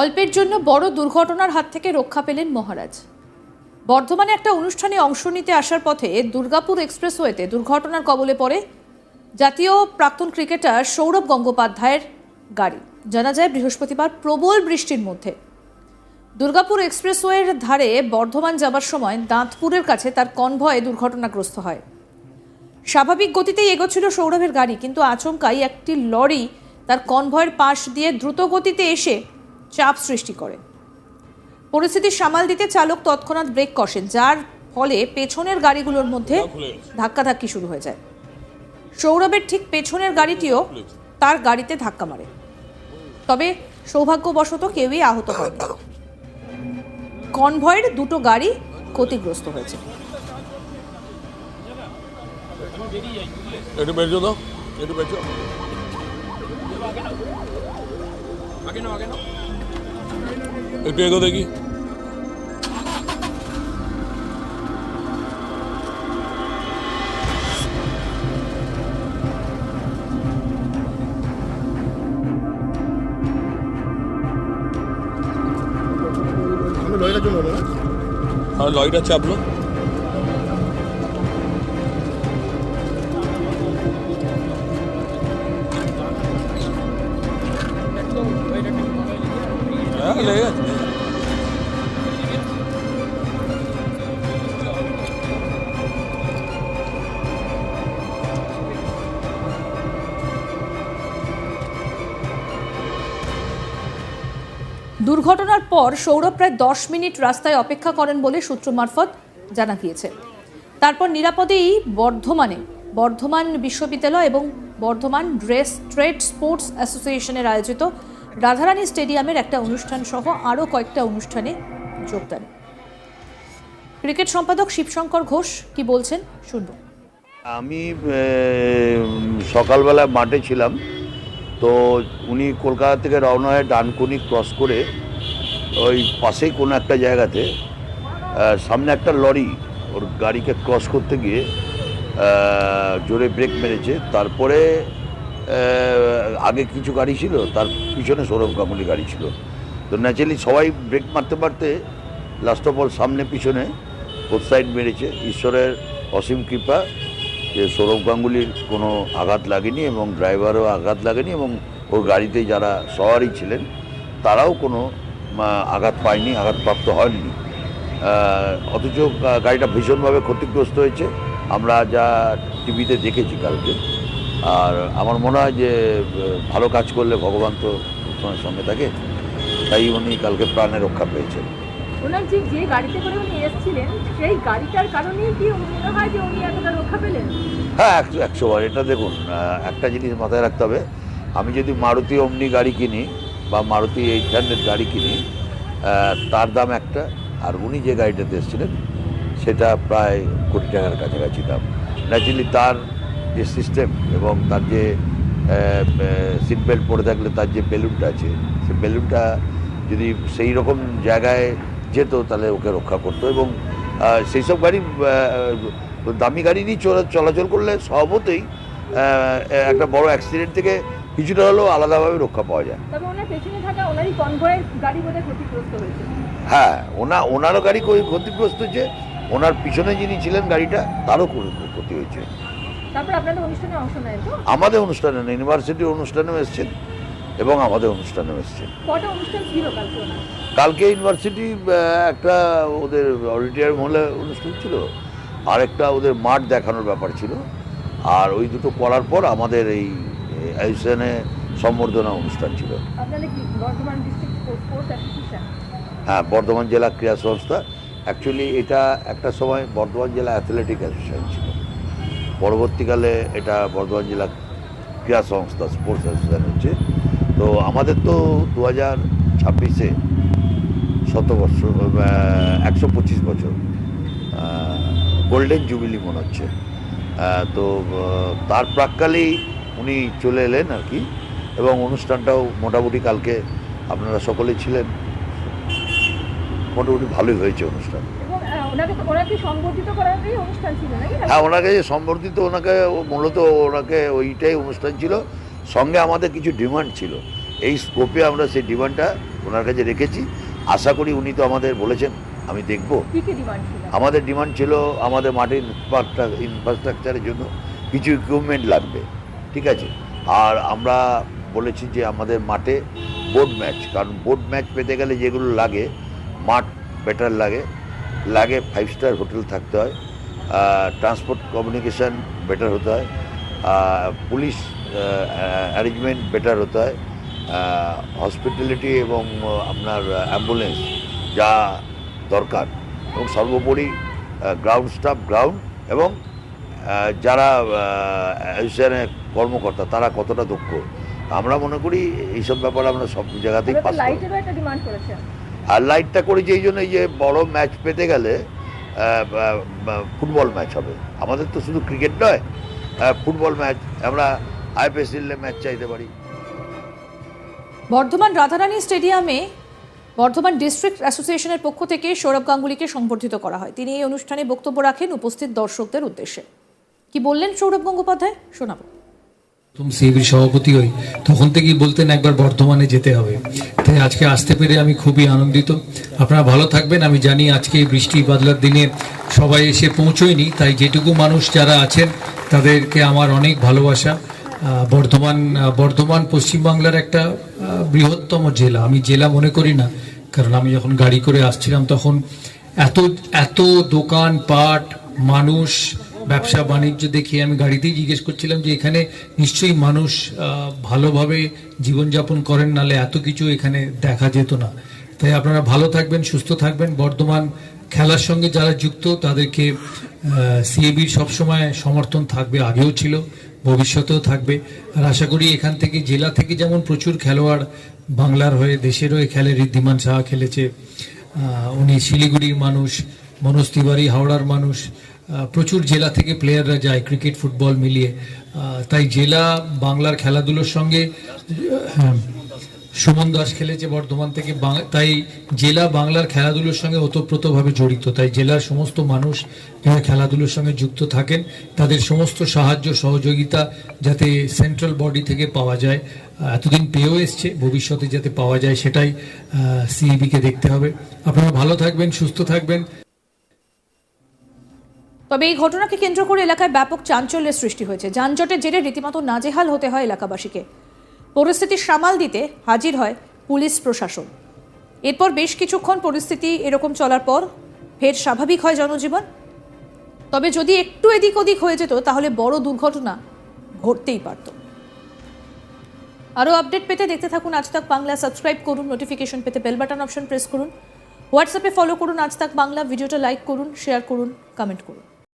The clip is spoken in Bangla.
অল্পের জন্য বড় দুর্ঘটনার হাত থেকে রক্ষা পেলেন মহারাজ। বর্ধমানে একটা অনুষ্ঠানে অংশ নিতে আসার পথে দুর্গাপুর এক্সপ্রেসওয়েতে দুর্ঘটনার কবলে পড়ে জাতীয় প্রাক্তন ক্রিকেটার সৌরভ গঙ্গোপাধ্যায়ের গাড়ি। জানা যায়, বৃহস্পতিবার প্রবল বৃষ্টির মধ্যে। দুর্গাপুর এক্সপ্রেসওয়ের ধারে বর্ধমান যাবার সময় দাঁতপুরের কাছে তার কনভয়ে দুর্ঘটনাগ্রস্ত হয়। স্বাভাবিক গতিতেই এগোচ্ছিল সৌরভের গাড়ি, কিন্তু আচমকাই একটি লরি তার কনভয়ের পাশ দিয়ে দ্রুত গতিতে এসে চাপ সৃষ্টি করে। পরিস্থিতি সামাল দিতে চালক তৎক্ষণাৎ ব্রেক কষেন যার ফলে পেছনের গাড়িগুলোর মধ্যে ধাক্কাধাক্কি শুরু হয়ে যায়। সৌরভের ঠিক পেছনের গাড়িটিও তার গাড়িতে ধাক্কা মারে। তবে সৌভাগ্যবশত কেউই আহত হয়নি। কনভয়ের দুটো গাড়ি ক্ষতিগ্রস্ত হয়েছে। একটু বেরো দাও একটু বেরো একটু এগো দেখি আমি লয়টার এগো দেখি। আর লরিটা চাপলো। দুর্ঘটনার পর সৌরভ প্রায় দশ মিনিট রাস্তায় অপেক্ষা করেন বলে সূত্র মারফত জানা গিয়েছে। তারপর নিরাপদেই বর্ধমানে, বর্ধমান বিশ্ববিদ্যালয় এবং বর্ধমান ড্রেস ট্রেড স্পোর্টস অ্যাসোসিয়েশনের আয়োজিত রাধারানী স্টেডিয়ামের একটা অনুষ্ঠান সহ আরও কয়েকটা অনুষ্ঠানে যোগ দেন ক্রিকেট সম্পাদক শিবশঙ্কর ঘোষ কি বলছেন? শুনব। আমি সকালবেলা মাঠে ছিলাম, তো উনি কলকাতা থেকে রওনা হয়ে ডানকুনি ক্রস করে ওই পাশেই কোনো একটা জায়গাতে সামনে একটা লরি ওর গাড়িকে ক্রস করতে গিয়ে জোরে ব্রেক মেরেছে। তারপরে আগে কিছু গাড়ি ছিল, তার পিছনে সৌরভ গাঙ্গুলি গাড়ি ছিল। তো ন্যাচারালি সবাই ব্রেক মারতে মারতে লাস্ট অফ অল সামনে পিছনে বোথ সাইড মেরেছে। ঈশ্বরের অসীম কৃপা যে সৌরভ গাঙ্গুলির কোনো আঘাত লাগেনি এবং ড্রাইভারও আঘাত লাগেনি এবং ওর গাড়িতে যারা সওয়ারি ছিলেন, তারাও কোনো আঘাত পায়নি, আঘাতপ্রাপ্ত হয়নি অথচ গাড়িটা ভীষণভাবে ক্ষতিগ্রস্ত হয়েছে। আমরা যা টিভিতে দেখেছি কালকে আর আমার মনে হয় যে ভালো কাজ করলে ভগবান তো সবসময় সঙ্গে থাকে। তাই উনি কালকে প্রাণে রক্ষা পেয়েছেন। ওনার যে যে গাড়িতে করে উনি এসেছিলেন সেই গাড়িটার কারণেই কি মনে হয় যে উনি এতটা রক্ষা পেলেন? হ্যাঁ একশো একশো বার এটা দেখুন একটা জিনিস মাথায় রাখতে হবে। আমি যদি মারুতি অমনি গাড়ি কিনি বা মারুতি এইট হান্ড্রেড গাড়ি কিনি তার দাম একটা আর উনি যে গাড়িটাতে এসেছিলেন সেটা প্রায় কোটি টাকার কাছাকাছি দাম। ন্যাচুরালি তার যে সিস্টেম এবং তার যে সিট বেল্ট পরে থাকলে তার যে বেলুনটা আছে সেই বেলুনটা যদি সেই রকম জায়গায় যেত তাহলে ওকে রক্ষা করতো এবং সেই সব গাড়ি দামি গাড়ি নিয়ে চলা- চলাচল করলে স্বভাবতই আহ, একটা বড় অ্যাক্সিডেন্ট থেকে কিছুটা হলেও আলাদাভাবে রক্ষা পাওয়া যায়। হ্যাঁ ওনা ওনারও গাড়ি ক্ষতি- ক্ষতিগ্রস্ত হয়েছে ওনার পিছনে যিনি ছিলেন গাড়িটা তারও ক্ষতি হয়েছে। তারপর আপনাদের অনুষ্ঠানে অংশ নেয় তো? আমাদের অনুষ্ঠানে না, ইউনিভার্সিটির অনুষ্ঠানেও এসছেন এবং আমাদের অনুষ্ঠানেও এসছেন। কটা অনুষ্ঠান ছিল কালকে কালকে ইউনিভার্সিটি একটা ওদের অডিটোরিয়াম হলে অনুষ্ঠান ছিল আর একটা ওদের মাঠ দেখানোর ব্যাপার ছিল আর ওই দুটো করার পর আমাদের এই আয়ুষেনে সম্বর্ধনা অনুষ্ঠান ছিল। হ্যাঁ বর্ধমান জেলা ক্রীড়া সংস্থা। অ্যাকচুয়ালি এটা একটা সময় বর্ধমান জেলা অ্যাথলেটিক অ্যাসোসিয়েশন ছিল। পরবর্তীকালে এটা বর্ধমান জেলা ক্রীড়া সংস্থা, স্পোর্টস অ্যাসোসিয়েশন হচ্ছে। তো আমাদের তো দু হাজার ছাব্বিশে শতবর্ষ একশো পঁচিশ বছর গোল্ডেন জুবিলি মনে হচ্ছে। তো তার প্রাককালেই উনি চলে এলেন আর কি, এবং অনুষ্ঠানটাও মোটামুটি কালকে আপনারা সকলেই ছিলেন। মোটামুটি ভালোই হয়েছে অনুষ্ঠান হ্যাঁ ওনাকে যে সম্বর্ধিত ওনাকে ও- মূলত ওনাকে ওইটাই অনুষ্ঠান ছিল। সঙ্গে আমাদের কিছু ডিমান্ড ছিল। এই স্কোপে আমরা সেই ডিমান্ডটা ওনার কাছে রেখেছি। আশা করি উনি তো আমাদের বলেছেন আমি দেখব। আমাদের ডিমান্ড ছিল আমাদের মাটির ইনফ্রাস্ট্রাকচারের জন্য কিছু ইকুইপমেন্ট লাগবে ঠিক আছে? আর আমরা বলেছি যে আমাদের মাঠে বোর্ড ম্যাচ কারণ বোর্ড ম্যাচ পেতে গেলে যেগুলো লাগে মাঠ বেটার লাগে। লাগে ফাইভ স্টার হোটেল থাকতে হয়। ট্রান্সপোর্ট কমিউনিকেশন বেটার হতে হয়। পুলিশ অ্যারেঞ্জমেন্ট বেটার হতে হয়। হসপিটালিটি এবং আপনার অ্যাম্বুলেন্স যা দরকার। এবং সর্বোপরি গ্রাউন্ড স্টাফ গ্রাউন্ড এবং যারা অ্যাসোসিয়েশনে কর্মকর্তা তারা কতটা দক্ষ। আমরা মনে করি এইসব ব্যাপারে আমরা সব জায়গাতেই পাস করব লাইটেরও একটা ডিমান্ড করেছেন আর লাইটটা করেছি এই জন্য যে বড় ম্যাচ পেতে গেলে ফুটবল ম্যাচ হবে। আমাদের তো শুধু ক্রিকেট নয় ফুটবল ম্যাচ আমরা আইপিএসএল ম্যাচ চাইতে পারি। বর্ধমান রাধারানী স্টেডিয়ামে বর্ধমান ডিস্ট্রিক্ট অ্যাসোসিয়েশনের পক্ষ থেকে সৌরভ গাঙ্গুলিকে সংবর্ধিত করা হয়। তিনি এই অনুষ্ঠানে বক্তব্য রাখেন উপস্থিত দর্শকদের উদ্দেশ্যে। কি বললেন সৌরভ গঙ্গোপাধ্যায়? শোনাবো। প্রথম সিএবির সভাপতি হই, তখন থেকেই বলতেন একবার বর্ধমানে যেতে হবে। তাই আজকে আসতে পেরে আমি খুবই আনন্দিত। আপনারা ভালো থাকবেন, আমি জানি আজকে বৃষ্টি বাদলার দিনে সবাই এসে পৌঁছয়নি, তাই যেটুকু মানুষ যারা আছেন, তাদেরকে আমার অনেক ভালোবাসা। বর্ধমান বর্ধমান পশ্চিমবাংলার একটা বৃহত্তম জেলা। আমি জেলা মনে করি না, কারণ আমি যখন গাড়ি করে আসছিলাম তখন এত এত দোকান পাট, মানুষ ব্যবসা বাণিজ্য দেখে আমি গাড়িতেই জিজ্ঞেস করছিলাম যে এখানে নিশ্চয়ই মানুষ ভালোভাবে জীবনযাপন করেন নালে এত কিছু এখানে দেখা যেত না। তাই আপনারা ভালো থাকবেন, সুস্থ থাকবেন। বর্ধমান খেলার সঙ্গে যারা যুক্ত, তাদেরকে সিএবির সবসময় সমর্থন থাকবে, আগেও ছিল, ভবিষ্যতেও থাকবে। আর আশা করি এখান থেকে, জেলা থেকে যেমন প্রচুর খেলোয়াড় বাংলার হয়ে দেশের হয়ে খেলে ঋদ্ধিমান সাহা খেলেছে উনি শিলিগুড়ির মানুষ মনোজ তিওয়ারি হাওড়ার মানুষ প্রচুর জেলা থেকে প্লেয়াররা যায় ক্রিকেট ফুটবল মিলিয়ে। তাই জেলা বাংলার খেলাধুলোর সঙ্গে হ্যাঁ, সুমন দাস খেলেছে বর্ধমান থেকে তাই জেলা বাংলার খেলাধুলোর সঙ্গে ওতপ্রোতভাবে জড়িত। তাই জেলার সমস্ত মানুষ যারা খেলাধুলোর সঙ্গে যুক্ত থাকেন তাদের সমস্ত সাহায্য সহযোগিতা যাতে সেন্ট্রাল বডি থেকে পাওয়া যায় এতদিন পেয়েও এসছে ভবিষ্যতে যাতে পাওয়া যায় সেটাই সিইবিকে দেখতে হবে। আপনারা ভালো থাকবেন সুস্থ থাকবেন। তবে এই ঘটনাকে কেন্দ্র করে এলাকায় ব্যাপক চাঞ্চল্যের সৃষ্টি হয়েছে। যানজটের জেরে রীতিমতো নাজেহাল হতে হয় এলাকাবাসীকে। পরিস্থিতি সামাল দিতে হাজির হয় পুলিশ প্রশাসন। এরপর বেশ কিছুক্ষণ পরিস্থিতি এরকম চলার পর ফের স্বাভাবিক হয় জনজীবন। তবে যদি একটু এদিক ওদিক হয়ে যেত, তাহলে বড় দুর্ঘটনা ঘটতেই পারত। আরও আপডেট পেতে দেখতে থাকুন আজ তাক বাংলা। সাবস্ক্রাইব করুন, নোটিফিকেশন পেতে বেল বাটন অপশন প্রেস করুন। হোয়াটসঅ্যাপে ফলো করুন আজ তাক বাংলা। ভিডিওটা লাইক করুন, শেয়ার করুন, কমেন্ট করুন।